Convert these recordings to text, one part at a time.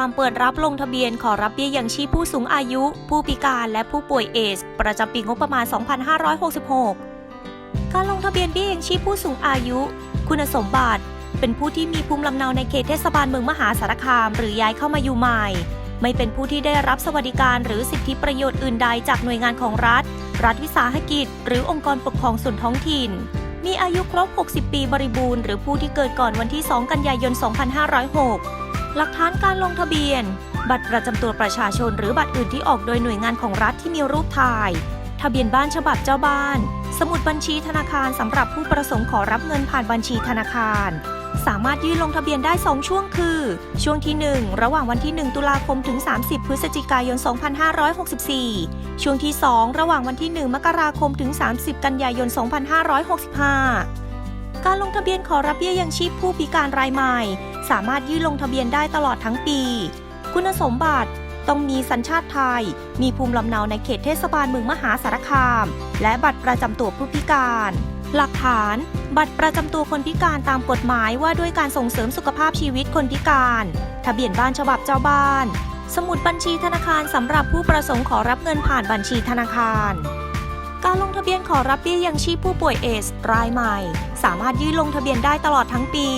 ามเปิดรับลงทะเบียนขอรับเบี้ยยังชีพผู้สูงอายุ ผู้พิการและผู้ป่วยเอดสประจำปีงบประมาณ 2566 การลงทะเบียนเบี้ยยังชีพผู้สูงอายุ คุณสมบัติ เป็นผู้ที่มีภูมิลำเนาในเขตเทศบาลเมืองมหาสารคาม หรือย้ายเข้ามาอยู่ใหม่ ไม่เป็นผู้ที่ได้รับสวัสดิการหรือสิทธิประโยชน์อื่นใดจากหน่วยงานของรัฐ รัฐวิสาหกิจ หรือองค์กรปกครองส่วนท้องถิ่นมีอายุครบ 60 ปีบริบูรณ์ หรือผู้ที่เกิดก่อนวันที่ 2 กันยายน 2506 หลักฐานการลงทะเบียน บัตรประจำตัวประชาชนหรือบัตรอื่นที่ออกโดยหน่วยงานของรัฐที่มีรูปถ่าย ทะเบียนบ้านฉบับเจ้าบ้าน สมุดบัญชีธนาคารสำหรับผู้ประสงค์ขอรับเงินผ่านบัญชีธนาคาร สามารถยื่นลงทะเบียนได้ 2 ช่วงคือ ช่วงที่ 1 ระหว่างวันที่ 1 ตุลาคมถึง 30 พฤศจิกายน 2564 ช่วงที่ 2 ระหว่างวันที่ 1 มกราคมถึง 30 กันยายน 2565 การลงทะเบียนขอรับเบี้ยยังชีพผู้พิการรายใหม่ สามารถยื่นลงทะเบียนได้ตลอดทั้งปี คุณสมบัติต้องมีสัญชาติไทย มีภูมิลำเนาในเขตเทศบาลเมืองมหาสารคาม และบัตรประจำตัวผู้พิการ หลักฐาน บัตรประจำตัวคนพิการตามกฎหมายว่าด้วยการส่งเสริมสุขภาพชีวิตคนพิการ ทะเบียนบ้านฉบับเจ้าบ้าน สมุดบัญชีธนาคารสำหรับผู้ประสงค์ขอรับเงินผ่านบัญชีธนาคาร การลงทะเบียนขอรับเบี้ยยังชีพผู้ป่วยเอสรายใหม่ สามารถยื่นลงทะเบียนได้ตลอดทั้งปี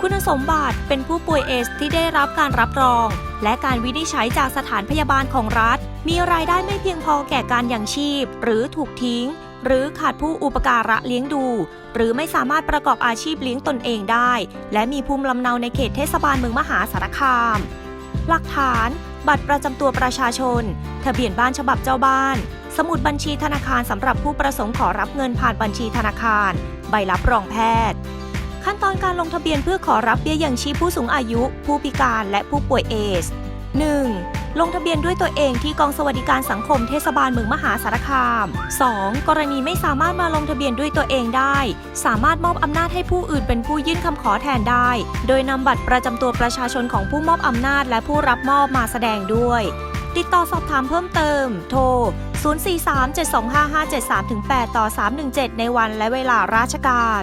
คุณสมบัติเป็นผู้ป่วยเอสที่ได้รับการรับรอง และการวินิจฉัยจากสถานพยาบาลของรัฐ มีรายได้ไม่เพียงพอแก่การยังชีพ หรือถูกทิ้ง หรือขาดผู้อุปการะเลี้ยงดู หรือไม่สามารถประกอบอาชีพเลี้ยงตนเองได้ และมีภูมิลำเนาในเขตเทศบาลเมืองมหาสารคาม หลักฐาน บัตรประจำตัวประชาชน ทะเบียนบ้านฉบับเจ้าบ้าน สมุดบัญชีธนาคารสำหรับผู้ประสงค์ขอรับเงินผ่านบัญชีธนาคาร ใบรับรองแพทย์ ขั้นตอนการลงทะเบียนเพื่อขอรับเบี้ยยังชีพผู้สูงอายุ ผู้พิการและผู้ป่วยเอส 1. ลงทะเบียนด้วยตัวเองที่กองสวัสดิการสังคมเทศบาลเมืองมหาสารคาม 2. กรณีไม่สามารถมาลงทะเบียนด้วยตัวเองได้ สามารถมอบอำนาจให้ผู้อื่นเป็นผู้ยื่นคำขอแทนได้ โดยนำบัตรประจำตัวประชาชนของผู้มอบอำนาจและผู้รับมอบมาแสดงด้วย ติดต่อสอบถามเพิ่มเติม โทร 043725573-8 ต่อ 317 ในวันและเวลาราชการ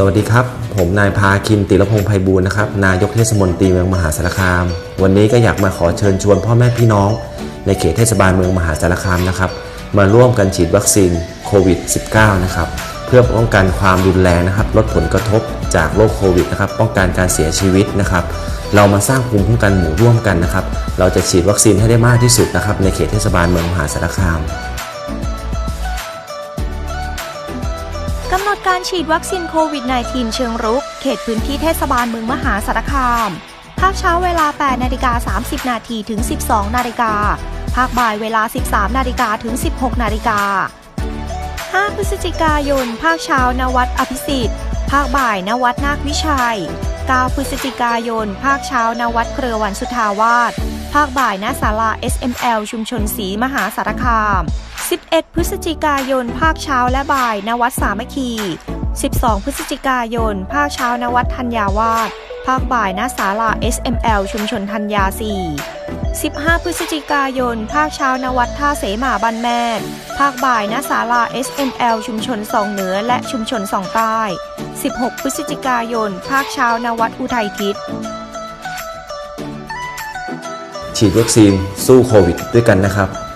สวัสดีครับ ผมนายพาคินติรพงษ์ไพบูลนะครับ นายกเทศมนตรีเมืองมหาสารคาม วันนี้ก็อยากมาขอเชิญชวนพ่อแม่พี่น้อง ในเขตเทศบาลเมืองมหาสารคามนะครับ มาร่วมกันฉีดวัคซีนโควิด -19 นะครับ เพื่อป้องกันความรุนแรงนะครับ ลดผลกระทบจากโรคโควิดนะครับ ป้องกันการเสียชีวิตนะครับ เรามาสร้างภูมิคุ้มกันหมู่ร่วมกันนะครับ เราจะฉีดวัคซีนให้ได้มากที่สุดนะครับ ในเขตเทศบาลเมืองมหาสารคาม การฉีดวัคซีนโควิด -19 เชิงรุก เขตพื้นที่เทศบาลเมืองมหาสารคาม ภาคเช้าเวลา 8 นาฬิกา 30 นาทีถึง 12 นาฬิกา ภาคบ่ายเวลา 13 นาฬิกาถึง 16 นาฬิกา 5 พฤศจิกายน ภาคเช้านวัดอภิสิทธิ์ ภาคบ่ายนวัดนาควิชัย 9 พฤศจิกายน ภาคเช้านวัดเครือวันสุทาวาส ภาคบ่ายณศาลา SML ชุมชนศรีมหาสารคาม 11 พฤศจิกายน ภาคเช้าและบ่าย ณ วัดสามัคคี 12 พฤศจิกายน ภาคเช้า ณ วัดธัญญาวาสภาคบ่าย ณ ศาลา SML ชุมชนธัญญา 4 15 พฤศจิกายน ภาคเช้าณวัดท่าเสมาบันแมนภาคบ่ายณศาลา SML ชุมชนสองเหนือและชุมชนสองใต้ 16 พฤศจิกายน ภาคเช้าณวัดอุทัยทิศ ฉีดวัคซีนสู้โควิดด้วยกันนะครับ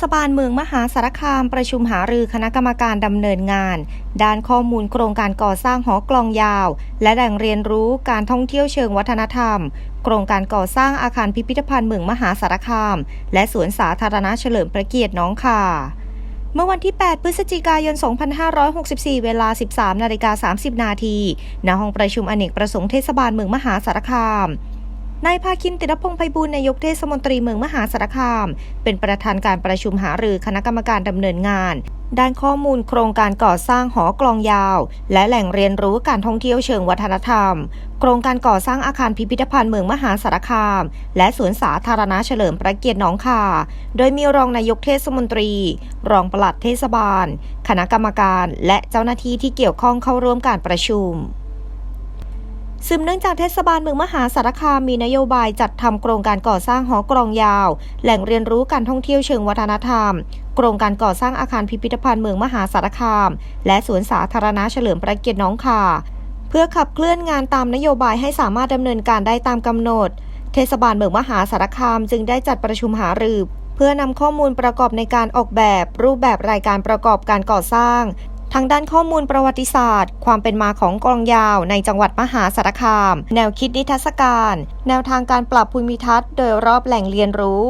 ศบาลเมืองมหาสารคามประชุมหารือคณะกรรมการดำเนินงาน ด้านข้อมูลโครงการก่อสร้างหอกลองยาว และแหล่งเรียนรู้การท่องเที่ยวเชิงวัฒนธรรม โครงการก่อสร้างอาคารพิพิธภัณฑ์เมืองมหาสารคาม และสวนสาธารณะเฉลิมพระเกียรติน้องค่าเมื่อวันที่ 8 พฤศจิกายน 2564 เวลา 13 นาฬิกา 30 นาทีณห้องประชุมอเนกประสงค์เทศบาลเมืองมหาสารคาม นายภาคินติรพงษ์ไพบูลนายกเทศมนตรีเมืองมหาสารคาม เป็นประธานการประชุมหารือคณะกรรมการดำเนินงานด้านข้อมูลโครงการก่อสร้างหอกลองยาว และแหล่งเรียนรู้การท่องเที่ยวเชิงวัฒนธรรม โครงการก่อสร้างอาคารพิพิธภัณฑ์เมืองมหาสารคาม และสวนสาธารณะเฉลิมพระเกียรติหนองคาโดยมีรองนายกเทศมนตรี รองปลัดเทศบาล คณะกรรมการ และเจ้าหน้าที่ที่เกี่ยวข้องเข้าร่วมการประชุม สืบเนื่องจากเทศบาลเมืองมหาสารคามมีนโยบายจัดทำโครงการก่อสร้างหอกรองยาว แหล่งเรียนรู้การท่องเที่ยวเชิงวัฒนธรรม โครงการก่อสร้างอาคารพิพิธภัณฑ์เมืองมหาสารคาม และสวนสาธารณะเฉลิมพระเกียรติน้องคาเพื่อขับเคลื่อนงานตามนโยบายให้สามารถดำเนินการได้ตามกำหนด เทศบาลเมืองมหาสารคามจึงได้จัดประชุมหารือเพื่อนำข้อมูลประกอบในการออกแบบ รูปแบบรายการประกอบการก่อสร้าง ทางด้านข้อมูลประวัติศาสตร์ ความเป็นมาของกลองยาวในจังหวัดมหาสารคาม แนวคิดนิทรรศการ แนวทางการปรับภูมิทัศน์โดยรอบแหล่งเรียนรู้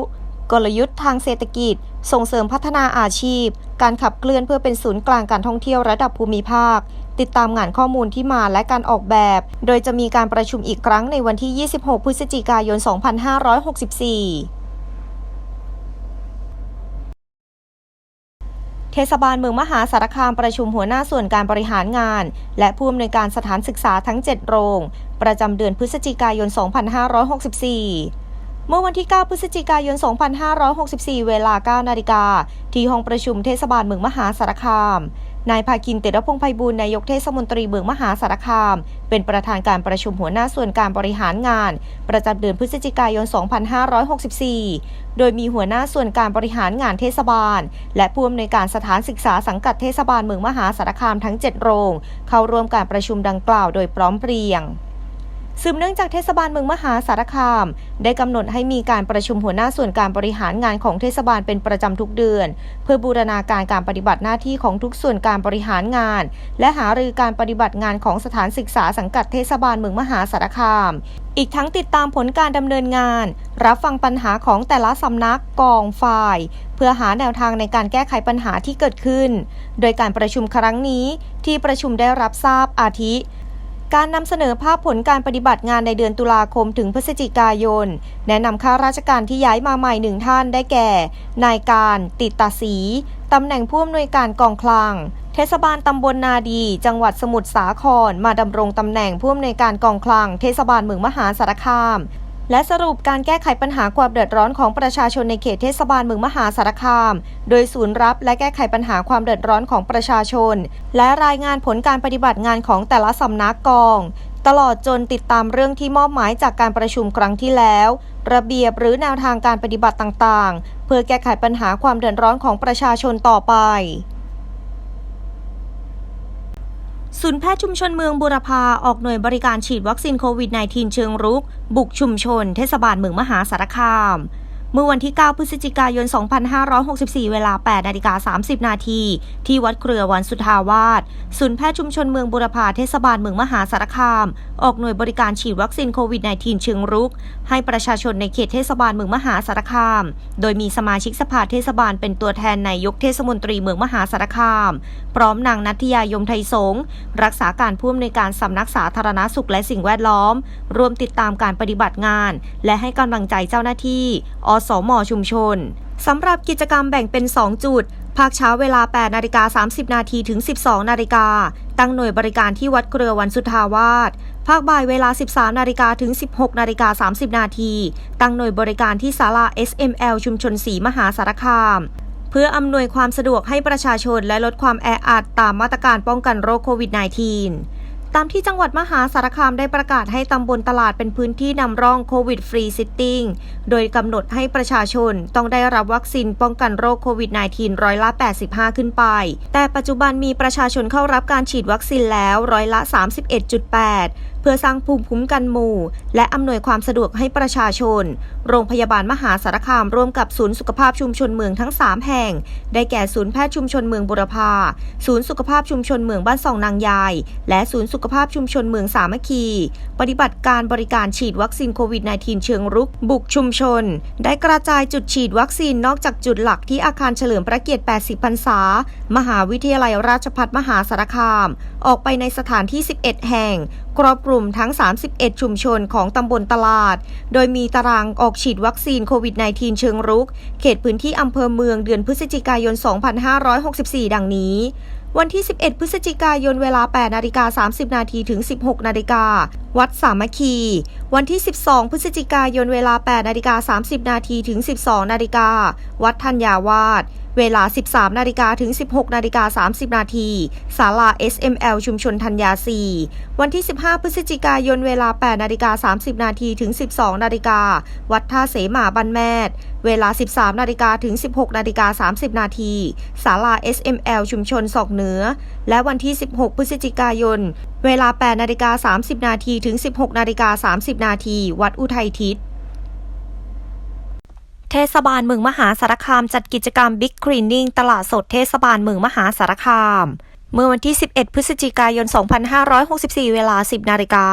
กลยุทธ์ทางเศรษฐกิจ ส่งเสริมพัฒนาอาชีพ การขับเคลื่อนเพื่อเป็นศูนย์กลางการท่องเที่ยวระดับภูมิภาค ติดตามงานข้อมูลที่มาและการออกแบบ โดยจะมีการประชุมอีกครั้งในวันที่ 26 พฤศจิกายน 2564 เทศบาลเมืองมหาสารคามประชุมหัวหน้าส่วนการบริหารงาน และผู้อำนวยการสถานศึกษาทั้ง 7 โรง ประจำเดือนพฤศจิกายน 2564 เมื่อวันที่ 9 พฤศจิกายน 2564 เวลา 9 นาฬิกาที่ห้องประชุมเทศบาลเมืองมหาสารคาม นายภาคินเตระพงไพบูลนายกเทศมนตรีเมืองมหาสารคาม เป็นประธานการประชุมหัวหน้าส่วนการบริหารงาน ประจำเดือนพฤศจิกายน 2564 โดยมีหัวหน้าส่วนการบริหารงานเทศบาล และผู้อำนวยการสถานศึกษาสังกัดเทศบาลเมืองมหาสารคามทั้ง 7 โรง เข้าร่วมการประชุมดังกล่าวโดยพร้อมเพรียง สืบเนื่องจากเทศบาลเมืองมหาสารคาม ได้กำหนดให้มีการประชุมหัวหน้าส่วนการบริหารงานของเทศบาลเป็นประจำทุกเดือน เพื่อบูรณาการการปฏิบัติหน้าที่ของทุกส่วนการบริหารงาน และหารือการปฏิบัติงานของสถานศึกษาสังกัดเทศบาลเมืองมหาสารคาม อีกทั้งติดตามผลการดำเนินงาน รับฟังปัญหาของแต่ละสำนักกองฝ่าย เพื่อหาแนวทางในการแก้ไขปัญหาที่เกิดขึ้น โดยการประชุมครั้งนี้ที่ประชุมได้รับทราบอาทิ การนำเสนอภาพผลการปฏิบัติงานในเดือนตุลาคมถึงพฤศจิกายน แนะนำข้าราชการที่ย้ายมาใหม่หนึ่งท่านได้แก่ นายการติดตาสีตำแหน่งผู้อำนวยการกองคลัง เทศบาลตำบลนาดี จังหวัดสมุทรสาคร มาดำรงตำแหน่งผู้อำนวยการกองคลัง เทศบาลเมืองมหาสารคาม และสรุปการแก้ไขปัญหาความเดือดร้อนของประชาชนในเขตเทศบาลเมืองมหาสารคาม โดยศูนย์รับและแก้ไขปัญหาความเดือดร้อนของประชาชน และรายงานผลการปฏิบัติงานของแต่ละสำนักกอง ตลอดจนติดตามเรื่องที่มอบหมายจากการประชุมครั้งที่แล้ว ระเบียบหรือแนวทางการปฏิบัติต่างๆ เพื่อแก้ไขปัญหาความเดือดร้อนของประชาชนต่อไป ศูนย์แพทย์ชุมชนเมืองบุรพาออกหน่วยบริการฉีดวัคซีนโควิด -19 เชิงรุก บุกชุมชน เทศบาลเมืองมหาสารคาม เมื่อวันที่ 9 พฤศจิกายน 2564 เวลา 8 นาฬิกา 30 นาที ที่วัดเครือวันสุทาวาสศูนย์แพทย์ชุมชนเมืองบุรพาเทศบาลเมืองมหาสารคาม ออกหน่วยบริการฉีดวัคซีนโควิด -19 เชิงรุก ให้ประชาชนในเขตเทศบาลเมืองมหาสารคาม โดยมีสมาชิกสภาเทศบาลเป็นตัวแทนนายกเทศมนตรีเมืองมหาสารคาม พร้อมนางนัทยายมไทยสงฆ์รักษาการผู้อำนวยการสำนักสาธารณสุขและสิ่งแวดล้อม รวมติดตามการปฏิบัติงาน และให้กำลังใจเจ้าหน้าที่อสมชุมชนสำหรับกิจกรรมแบ่งเป็น 2 จุด ภาคเช้าเวลา 8 นาฬิกา 30 นาทีถึง 12 นาฬิกา ตั้งหน่วยบริการที่วัดเครือวันสุทาวาส ภาคบ่ายเวลา 13 นาฬิกาถึง 16 นาฬิกา 30 นาที ตั้งหน่วยบริการที่ศาลา SML ชุมชนสีมหาสารคาม เพื่ออำนวยความสะดวกให้ประชาชนและลดความแออัดตามมาตรการป้องกันโรคโควิด -19 ตามที่จังหวัดมหาสารคามได้ประกาศให้ตำบลตลาดเป็นพื้นที่นำร่องโควิดฟรีซิตติ้ง โดยกำหนดให้ประชาชนต้องได้รับวัคซีนป้องกันโรคโควิด -19 ร้อยละ 85 ขึ้นไป แต่ปัจจุบันมีประชาชนเข้ารับการฉีดวัคซีนแล้วร้อยละ 31.8เพื่อสร้างภูมิคุ้มกันหมู่ และอำนวยความสะดวกให้ประชาชน โรงพยาบาลมหาสารคามร่วมกับศูนย์สุขภาพชุมชนเมืองทั้ง 3 แห่ง ได้แก่ศูนย์แพทย์ชุมชนเมืองบุรพาศูนย์สุขภาพชุมชนเมืองบ้านสองนางยาย และศูนย์สุขภาพชุมชนเมืองสามัคคี ปฏิบัติการบริการฉีดวัคซีนโควิด -19 เชิงรุก บุกชุมชน ได้กระจายจุดฉีดวัคซีนนอกจากจุดหลักที่อาคารเฉลิมพระเกียรติ 80 พรรษา มหาวิทยาลัยราชภัฏมหาสารคาม ออกไปในสถานที่ 11 แห่ง ครอบคลุมทั้ง 31 ชุมชนของตำบลตลาด โดยมีตารางออกฉีดวัคซีนโควิด -19 เชิงรุก เขตพื้นที่อำเภอเมืองเดือนพฤศจิกายน 2564 ดังนี้วันที่ 11 พฤศจิกายน เวลา 8 นาฬิกา 30 นาทีถึง 16 นาฬิกา วัดสามัคคี วันที่ 12 พฤศจิกายน เวลา 8 นาฬิกา 30 นาทีถึง 12 นาฬิกา วัดธัญญาวาส เวลา 13 นาฬิกาถึง 16 นาฬิกา 30 นาทีศาลา SML ชุมชนธัญญา 4 วันที่ 15 พฤศจิกายน เวลา 8 นาฬิกา 30 นาทีถึง 12 นาฬิกา วัดท่าเสมาบันแมดเวลา 13 นาฬิกาถึง 16 นาฬิกา 30 นาทีศาลา SML ชุมชนศอกเหนือ และวันที่ 16 พฤศจิกายน เวลา 8 นาฬิกา 30 นาทีถึง 16 นาฬิกา 30 นาที วัดอุทัยทิศ เทศบาลเมืองมหาสารคาม จัดกิจกรรม Big Cleaning ตลาดสดเทศบาลเมืองมหาสารคาม เมื่อวันที่ 11 พฤศจิกายน 2564 เวลา 10 นาฬิกา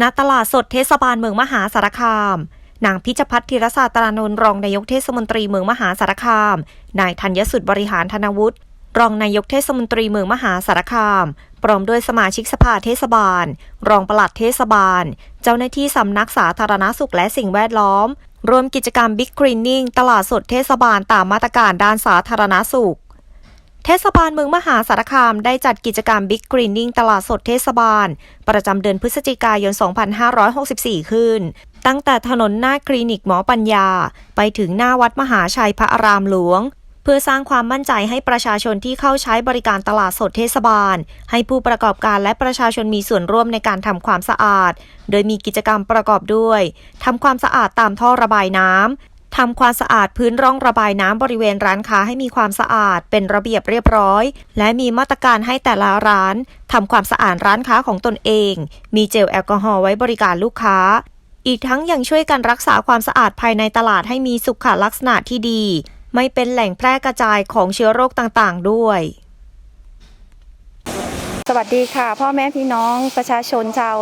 ณ ตลาดสดเทศบาลเมืองมหาสารคามนางพิชพัฒน์ธีรศาสตรานนท์รองนายกเทศมนตรีเมืองมหาสารคาม นายธัญสุดบริหารธนวุฒิรองนายกเทศมนตรีเมืองมหาสารคาม พร้อมด้วยสมาชิกสภาเทศบาล รองปลัดเทศบาล เจ้าหน้าที่สำนักสาธารณสุขและสิ่งแวดล้อม รวมกิจกรรมบิ๊กกรีนนิ่งตลาดสดเทศบาลตามมาตรการด้านสาธารณสุข เทศบาลเมืองมหาสารคาม ได้จัดกิจกรรมบิ๊กกรีนนิ่งตลาดสดเทศบาล ประจำเดือนพฤศจิกายน 2564 ขึ้น ตั้งแต่ถนนหน้าคลินิกหมอปัญญา ไปถึงหน้าวัดมหาชัยพระอารามหลวง เพื่อสร้างความมั่นใจให้ประชาชนที่เข้าใช้บริการตลาดสดเทศบาล ให้ผู้ประกอบการและประชาชนมีส่วนร่วมในการทำความสะอาด โดยมีกิจกรรมประกอบด้วยทำความสะอาดตามท่อระบายน้ำทำความสะอาดพื้นร่องระบายน้ำบริเวณร้านค้าให้มีความสะอาดเป็นระเบียบเรียบร้อย และมีมาตรการให้แต่ละร้านทำความสะอาดร้านค้าของตนเอง มีเจลแอลกอฮอล์ไว้บริการลูกค้า อีกทั้งยังช่วยกันรักษาความสะอาดภายในตลาดให้มีสุขลักษณะที่ดี ไม่เป็นแหล่งแพร่กระจายของเชื้อโรคต่างๆ ด้วย สวัสดีค่ะ พ่อแม่พี่น้องประชาชนชาว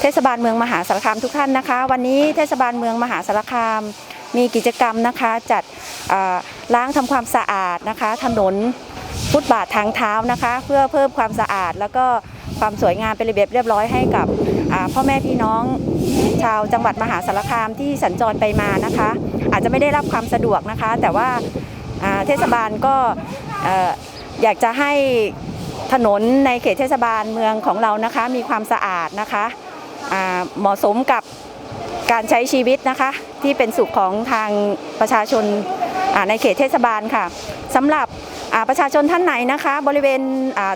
เทศบาลเมืองมหาสารคามทุกท่านนะคะ วันนี้เทศบาลเมืองมหาสารคามมีกิจกรรมนะคะจัดล้างทำความสะอาดนะคะ ถนนฟุตบาททางเท้านะคะ เพื่อเพิ่มความสะอาด แล้วก็ความสวยงามเป็นระเบียบเรียบร้อยให้กับพ่อแม่พี่น้องชาวจังหวัดมหาสารคามที่สัญจรไปมานะคะ อาจจะไม่ได้รับความสะดวกนะคะ แต่ว่าเทศบาลก็เอ่อยากจะให้ถนนในเขตเทศบาลเมืองของเรานะคะมีความสะอาดนะคะเหมาะสมกับการใช้ชีวิตนะคะ ที่เป็นสุขของทางประชาชนาในเขตเทศบาลค่ะสำหรับประชาชนท่านไหนนะคะ บริเวณ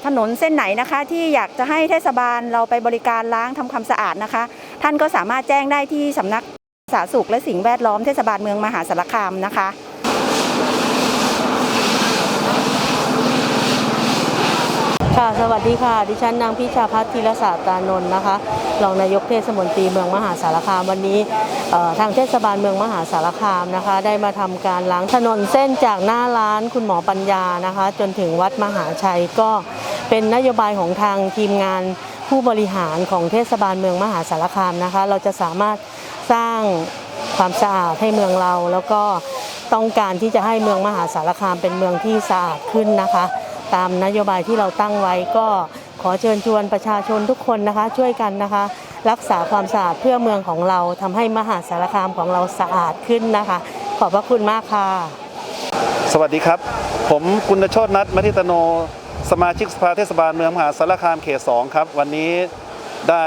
ถนนเส้นไหนนะคะ ที่อยากจะให้เทศบาลเราไปบริการล้างทำความสะอาดนะคะ ท่านก็สามารถแจ้งได้ที่สำนัก สาธารณสุขและสิ่งแวดล้อมเทศบาลเมืองมหาสารคามนะคะค่ะสวัสดีค่ะ ดิฉันนางพิชาพัฒน์ธีรศาสตรานนท์นะคะรองนายกเทศมนตรีเมืองมหาสารคามวันนี้ทางเทศบาลเมืองมหาสารคามนะคะ ได้มาทำการล้างถนนเส้นจากหน้าร้านคุณหมอปัญญานะคะ จนถึงวัดมหาชัยก็เป็นนโยบายของทางทีมงานผู้บริหารของเทศบาลเมืองมหาสารคามนะคะ เราจะสามารถ สร้างความสะอาดให้เมืองเรา แล้วก็ต้องการที่จะให้เมืองมหาสารคามเป็นเมืองที่สะอาดขึ้นนะคะ ตามนโยบายที่เราตั้งไว้ก็ขอเชิญชวนประชาชนทุกคนนะคะ ช่วยกันนะคะ รักษาความสะอาดเพื่อเมืองของเราทำให้มหาสารคามของเราสะอาดขึ้นนะคะ ขอบพระคุณมากค่ะ สวัสดีครับ ผมกุณโชตนัทมทิตโน สมาชิกสภาเทศบาลเมืองมหาสารคามเขต2ครับ วันนี้ได้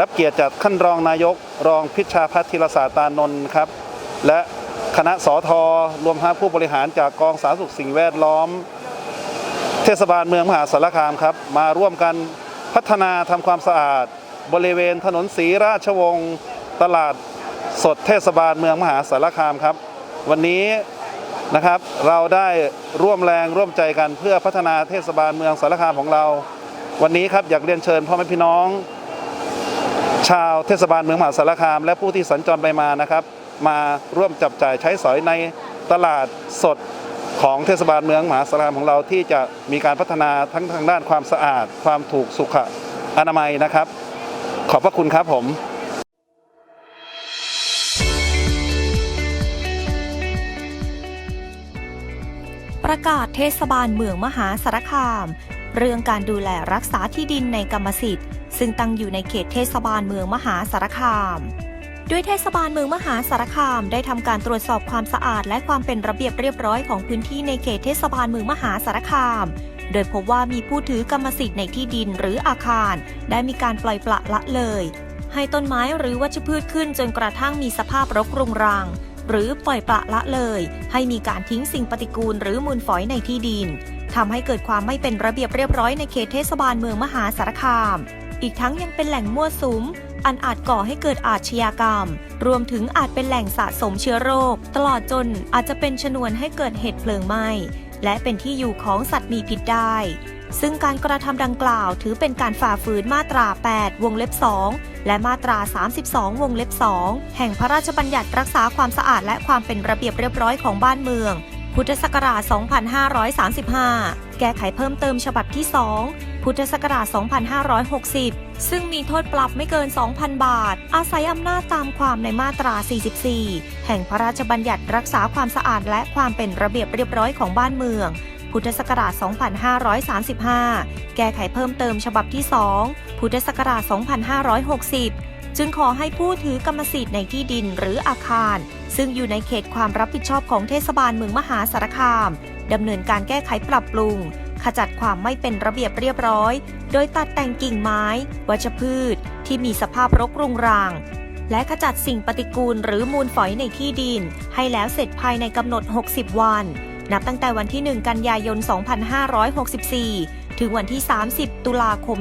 รับเกียรติจากท่านรองนายก รองพิชชาพัฒน์ธีรศาสตานนท์ครับ และคณะสอทอรวมทั้งผู้บริหารจากกองสาธารณสุขสิ่งแวดล้อม เทศบาลเมืองมหาสารคามครับ มาร่วมกันพัฒนาทำความสะอาด บริเวณถนนศรีราชวงศ์ตลาดสดเทศบาลเมืองมหาสารคามครับ วันนี้นะครับเราได้ร่วมแรงร่วมใจกันเพื่อพัฒนาเทศบาลเมืองสารคามของเรา วันนี้ครับอยากเรียนเชิญพ่อแม่พี่น้อง ชาวเทศบาลเมืองมหาสารคาม และผู้ที่สัญจรไปมานะครับ มาร่วมจับจ่ายใช้สอยในตลาดสดของเทศบาลเมืองมหาสารคามของเราที่จะมีการพัฒนาทั้งทางด้านความสะอาด ความถูกสุขอนามัยนะครับ ขอบพระคุณครับผมประกาศเทศบาลเมืองมหาสารคาม เรื่องการดูแลรักษาที่ดินในกรรมสิทธิ์ ซึ่งตั้งอยู่ในเขตเทศบาลเมืองมหาสารคามด้วยเทศบาลเมืองมหาสารคามได้ทำการตรวจสอบความสะอาดและความเป็นระเบียบเรียบร้อยของพื้นที่ในเขตเทศบาลเมืองมหาสารคาม โดยพบว่ามีผู้ถือกรรมสิทธิ์ในที่ดินหรืออาคาร ได้มีการปล่อยปละละเลย ให้ต้นไม้หรือวัชพืชขึ้นจนกระทั่งมีสภาพรกรุงรัง หรือปล่อยปละละเลย ให้มีการทิ้งสิ่งปฏิกูลหรือมูลฝอยในที่ดินทำให้เกิดความไม่เป็นระเบียบเรียบร้อยในเขตเทศบาลเมืองมหาสารคาม อีกทั้งยังเป็นแหล่งมั่วสุม อันอาจก่อให้เกิดอาชญากรรม รวมถึงอาจเป็นแหล่งสะสมเชื้อโรค ตลอดจนอาจจะเป็นชนวนให้เกิดเหตุเพลิงไหม้ และเป็นที่อยู่ของสัตว์มีพิษได้ ซึ่งการกระทำดังกล่าวถือเป็นการฝ่าฝืนมาตรา 8 วงเล็บ 2 และมาตรา 32 วงเล็บ 2 แห่งพระราชบัญญัติรักษาความสะอาดและความเป็นระเบียบเรียบร้อยของบ้านเมือง พุทธศักราช 2535 แก้ไขเพิ่มเติมฉบับที่ 2 พุทธศักราช 2560 ซึ่งมีโทษปรับไม่เกิน 2,000 บาท อาศัยอำนาจตามความในมาตรา 44 แห่งพระราชบัญญัติรักษาความสะอาดและความเป็นระเบียบเรียบร้อยของบ้านเมือง พุทธศักราช 2535 แก้ไขเพิ่มเติมฉบับที่ 2 พุทธศักราช 2560จึงขอให้ผู้ถือกรรมสิทธิ์ในที่ดินหรืออาคาร ซึ่งอยู่ในเขตความรับผิดชอบของเทศบาลเมืองมหาสารคาม ดำเนินการแก้ไขปรับปรุง ขจัดความไม่เป็นระเบียบเรียบร้อย โดยตัดแต่งกิ่งไม้ วัชพืช ที่มีสภาพรกรุงรัง และขจัดสิ่งปฏิกูลหรือมูลฝอยในที่ดิน ให้แล้วเสร็จภายในกำหนด 60 วัน นับตั้งแต่วันที่ 1 กันยายน 2564 ถึงวันที่ 30 ตุลาคม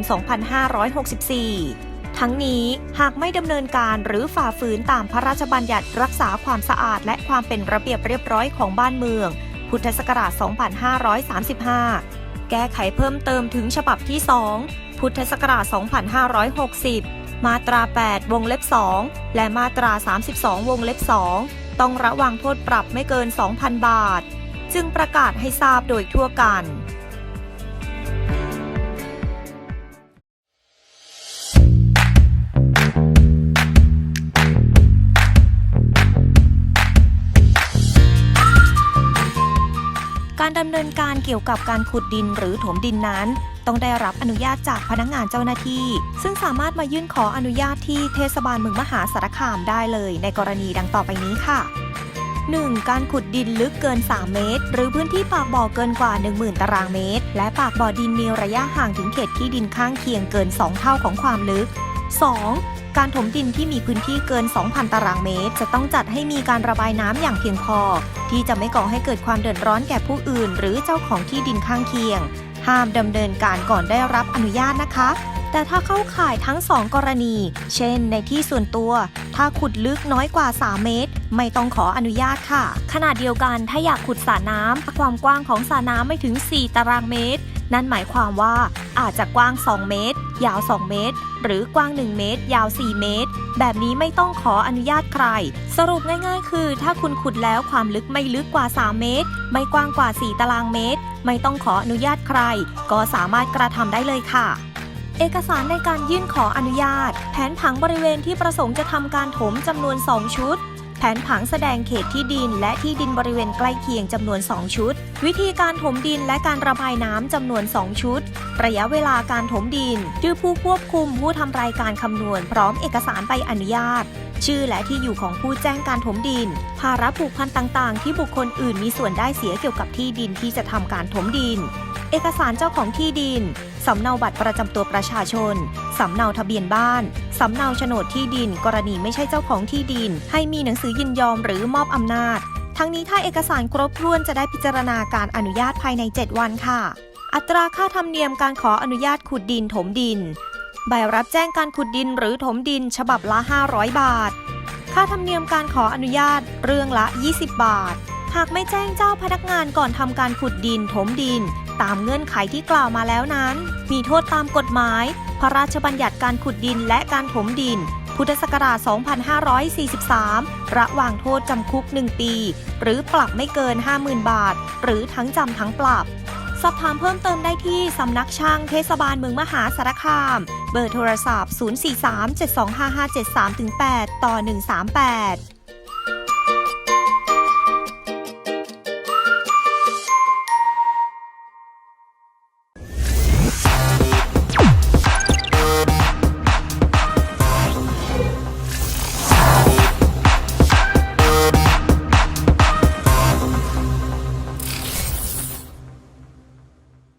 2564ทั้งนี้หากไม่ดำเนินการหรือฝ่าฝืนตามพระราชบัญญัติรักษาความสะอาดและความเป็นระเบียบเรียบร้อยของบ้านเมือง พุทธศักราช 2535 แก้ไขเพิ่มเติมถึงฉบับที่ 2 พุทธศักราช 2560 มาตรา 8 วงเล็บ 2 และมาตรา 32 วงเล็บ 2 ต้องระวังโทษปรับไม่เกิน 2,000 บาท จึงประกาศให้ทราบโดยทั่วกัน ดำเนินการเกี่ยวกับการขุดดินหรือถมดินนั้น ต้องได้รับอนุญาตจากพนักงานเจ้าหน้าที่ ซึ่งสามารถมายื่นขออนุญาตที่เทศบาลเมืองมหาสารคามได้เลย ในกรณีดังต่อไปนี้ค่ะ 1. การขุดดินลึกเกิน 3 เมตร หรือพื้นที่ปากบ่อเกินกว่า 10,000 ตารางเมตร และปากบ่อดินมีระยะห่างถึงเขตที่ดินข้างเคียงเกิน 2 เท่าของความลึก 2. การถมดินที่มีพื้นที่เกิน 2,000 ตารางเมตร จะต้องจัดให้มีการระบายน้ำอย่างเพียงพอ ที่จะไม่ก่อให้เกิดความเดือดร้อนแก่ผู้อื่น หรือเจ้าของที่ดินข้างเคียง ห้ามดำเนินการก่อนได้รับอนุญาตนะคะ แต่ถ้าเข้าข่ายทั้ง 2 กรณี เช่น ในที่ส่วนตัว ถ้าขุดลึกน้อยกว่า 3 เมตร ไม่ต้องขออนุญาตค่ะ ขนาดเดียวกันถ้าอยากขุดสระน้ำความกว้างของสระน้ำไม่ถึง 4 ตารางเมตร นั่นหมายความว่าอาจจะกว้าง 2 เมตร ยาว 2 เมตร หรือกว้าง 1 เมตร ยาว 4 เมตร แบบนี้ไม่ต้องขออนุญาตใคร สรุปง่ายๆ คือ ถ้าคุณขุดแล้วความลึกไม่ลึกกว่า 3 เมตร ไม่กว้างกว่า 4 ตารางเมตร ไม่ต้องขออนุญาตใคร ก็สามารถกระทำได้เลยค่ะเอกสารในการยื่นขออนุญาต แผนผังบริเวณที่ประสงค์จะทำการถมจำนวน 2 ชุด แผนผังแสดงเขตที่ดิน และที่ดินบริเวณใกล้เคียงจำนวน 2 ชุด วิธีการถมดินและการระบายน้ำจำนวน 2 ชุด ระยะเวลาการถมดินชื่อผู้ควบคุมผู้ทำรายการคำนวณพร้อมเอกสารใบอนุญาต ชื่อและที่อยู่ของผู้แจ้งการถมดิน ภาระผูกพันต่างๆ ที่บุคคลอื่นมีส่วนได้เสียเกี่ยวกับที่ดินที่จะทำการถมดิน เอกสารเจ้าของที่ดิน สำเนาบัตรประจำตัวประชาชน สำเนาทะเบียนบ้าน สำเนาโฉนดที่ดิน กรณีไม่ใช่เจ้าของที่ดิน ให้มีหนังสือยินยอมหรือมอบอำนาจ ทั้งนี้ถ้าเอกสารครบถ้วนจะได้พิจารณาการอนุญาตภายใน 7 วันค่ะ อัตราค่าธรรมเนียมการขออนุญาตขุดดินถมดิน ใบรับแจ้งการขุดดินหรือถมดิน ฉบับละ 500 บาท ค่าธรรมเนียมการขออนุญาตเรื่องละ 20 บาท หากไม่แจ้งเจ้าพนักงานก่อนทำการขุดดินถมดิน ตามเงื่อนไขที่กล่าวมาแล้วนั้น มีโทษตามกฎหมาย พระราชบัญญัติการขุดดินและการถมดิน พุทธศักราช 2543 ระหว่างโทษจำคุก 1 ปี หรือปรับไม่เกิน 50,000 บาท หรือทั้งจำทั้งปรับ สอบถามเพิ่มเติมได้ที่สำนักช่างเทศบาลเมืองมหาสารคาม เบอร์โทรศัพท์ 043 725 573 8 ต่อ 138